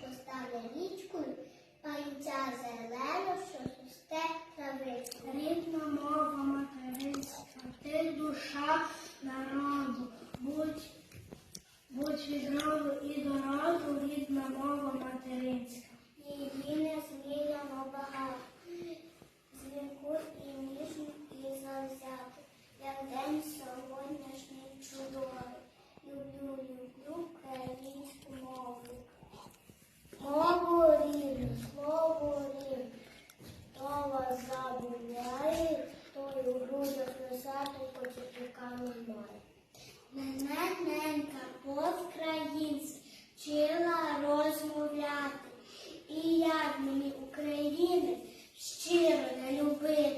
що стане річкою, паїця зелено, що сусте, травичкою. Рідна мова материнська, ти душа народу, будь, будь від грудях носати почепіками. Мене ненька по-українськи вчила розмовляти. І як мені українець щиро не любив.